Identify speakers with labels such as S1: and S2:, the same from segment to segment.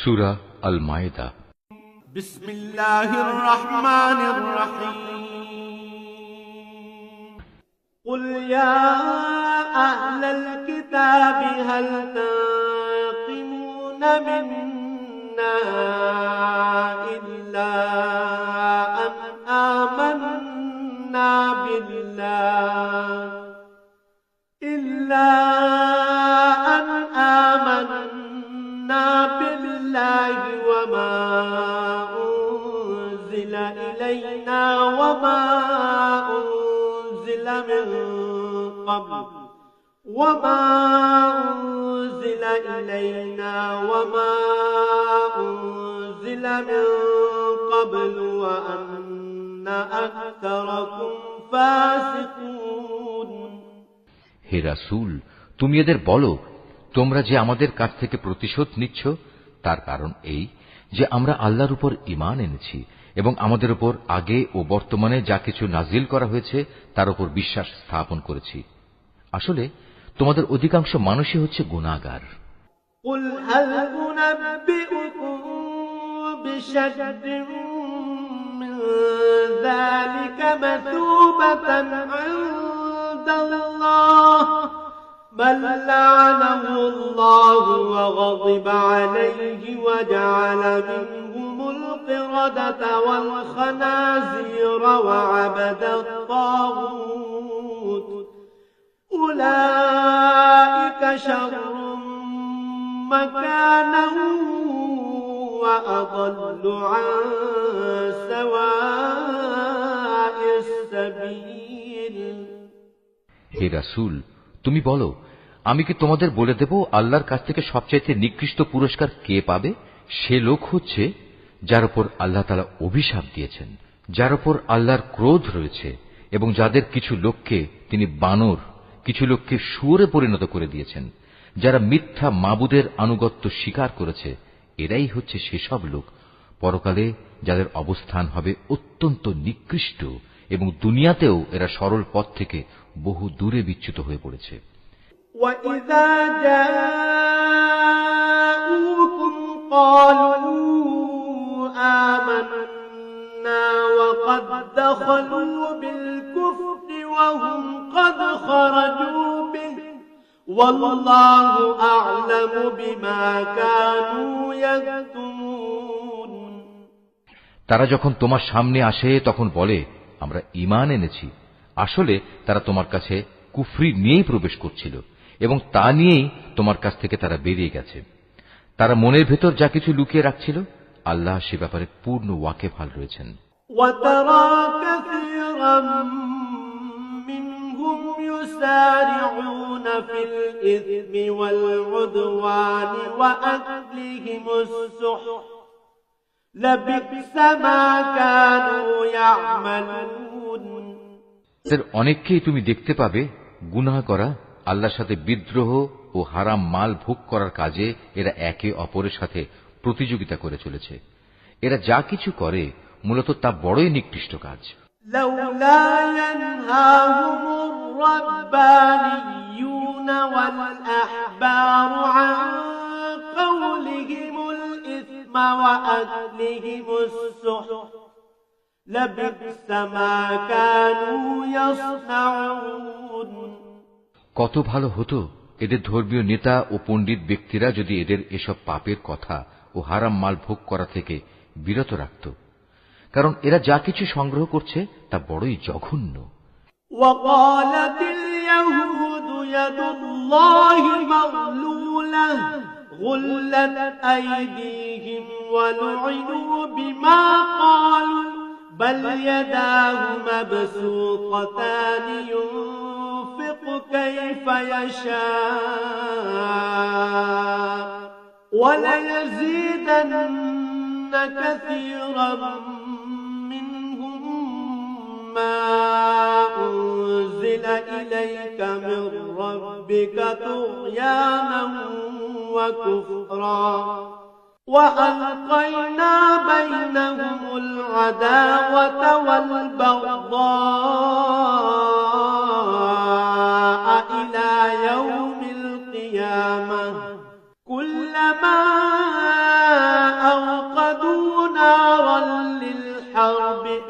S1: সুরা আল মায়েদা
S2: بسم الله الرحمن الرحيم قل يا أهل الكتاب هل تنقمون منا إلا أن آمنا بالله إلا إلينا وما أنزل من قبل وما أنزل إلينا وما أنزل من قبل وأن أكثركم فاسقون
S1: হে রাসূল তুমি এদের বলো তোমরা যে আমাদের কাছ থেকে প্রতিশোধ নিচ্ছ তার কারণ এই যে আমরা আল্লাহর উপর ঈমান এনেছি এবং আমাদের উপর আগে ও বর্তমানে যা কিছু নাজিল করা হয়েছে তার উপর বিশ্বাস স্থাপন করেছি আসলে তোমাদের অধিকাংশ মানুষই হচ্ছে গুনাহগার
S2: قل هل أنبئكم بشر من ذلك مثوبة عند الله من لعنه الله وغضب عليه وجعل منهم القردة والخنازير وعبد الطاغوت أولئك شر مكانا وأضل عن سواء السبيل
S1: হে রাসূল তুমি বলো আমি কি তোমাদের বলে দেব আল্লাহর কাছ থেকে সবচাইতে নিকৃষ্ট পুরস্কার কে পাবে সে লোক হচ্ছে যার উপর আল্লাহ তালা অভিশাপ দিয়েছেন যার উপর আল্লাহর ক্রোধ রয়েছে এবং যাদের কিছু লোককে তিনি বানর কিছু লোককে শুয়োরে পরিণত করে দিয়েছেন যারা মিথ্যা মাবুদের আনুগত্য স্বীকার করেছে এরাই হচ্ছে সেসব লোক পরকালে যাদের অবস্থান হবে অত্যন্ত নিকৃষ্ট এবং দুনিয়াতেও এরা সরল পথ থেকে বহু দূরে বিচ্যুত হয়ে পড়েছে
S2: وإذا جاءوكم قالوا آمنا وقد دخلوا بالكفر وهم قد خرجوا به والله أعلم بما كانوا يكتمون
S1: তারা যখন তোমার সামনে আসে তখন বলে আমরা ঈমান এনেছি আসলে তারা তোমার কাছে কুফরি নিয়েই প্রবেশ করছিল এবং তা নিয়েই তোমার কাছ থেকে তারা বেরিয়ে গেছে তারা মনের ভেতর যা কিছু লুকিয়ে রাখছিল আল্লাহ সে ব্যাপারে পূর্ণ ওয়াকেফাল রয়েছেন
S2: وترى كثيرا منهم يسارعون في الإثم والعدوان وأكلهم السحت لبئس ما كانوا يعملون
S1: এদের অনেককেই তুমি দেখতে পাবে গুনাহ করা আল্লাহর সাথে বিদ্রোহ ও হারাম মাল ভোগ করার কাজে এরা একে অপরের সাথে প্রতিযোগিতা করে চলেছে। এরা যা কিছু করে মূলত তা বড়ই নিকৃষ্ট কাজ। কত ভালো হতো এদের ধর্মীয় নেতা ও পণ্ডিত ব্যক্তিরা যদি এদের এসব পাপের কথা ও হারাম মাল ভোগ করা থেকে বিরত রাখত কারণ এরা যা কিছু সংগ্রহ করছে তা বড়ই জঘন্য
S2: وقالت اليهود يد الله مغلولة غلت أيديهم ولعنوا بما قالوا بل يداه مبسوطتان ينفق كيف يشاء وليزيدن كثيرا منهم ما أنزل إليك من ربك طغيانا وكفرا. وألقينا بينهم العداوة والبغضاء إلى يوم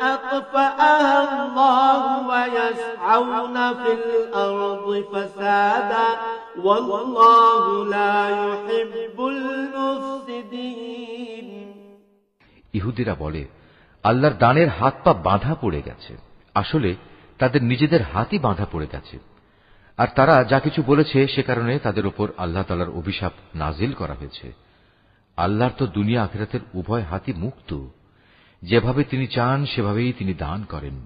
S2: أطفأها الله ويسعون في الأرض فسادا والله لا يحب المفسدين.
S1: ইহুদিরা বলে, আল্লাহর দানের হাত পা বাঁধা পড়ে গেছে। আসলে তাদের নিজেদের হাতই বাঁধা পড়ে গেছে। আর তারা যা কিছু বলেছে সে কারণে তাদের উপর আল্লাহ তালার অভিশাপ নাজিল করা হয়েছে। আল্লাহর তো দুনিয়া আখেরাতের উভয় হাতি মুক্ত। যেভাবে তিনি চান, সেভাবেই তিনি দান করেন।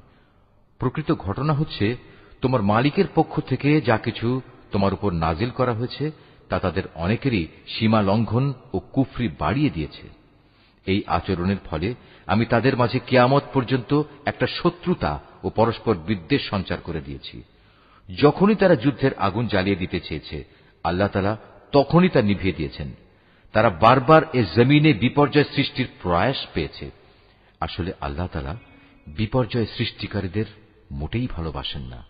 S1: প্রকৃত ঘটনা হচ্ছে, তোমার মালিকের পক্ষ থেকে যা কিছু তোমার উপর নাজিল করা হয়েছে, তা তাদের অনেকেরই সীমা লঙ্ঘন ও কুফরি বাড়িয়ে দিয়েছে। এই আচরণের ফলে আমি তাদের মাঝে কেয়ামত পর্যন্ত একটা শত্রুতা ও পরস্পর বিদ্বেষ সঞ্চার করে দিয়েছি। যখনই তারা যুদ্ধের আগুন জ্বালিয়ে দিতে চেয়েছে, আল্লাহ তালা তখনই তা নিভিয়ে দিয়েছেন। তারা বারবার এ জমিনে বিপর্যয় সৃষ্টির প্রয়াস পেয়েছে। আসলে আল্লাহ তালা বিপর্যয় সৃষ্টিকারীদের মোটেই ভালোবাসেন না।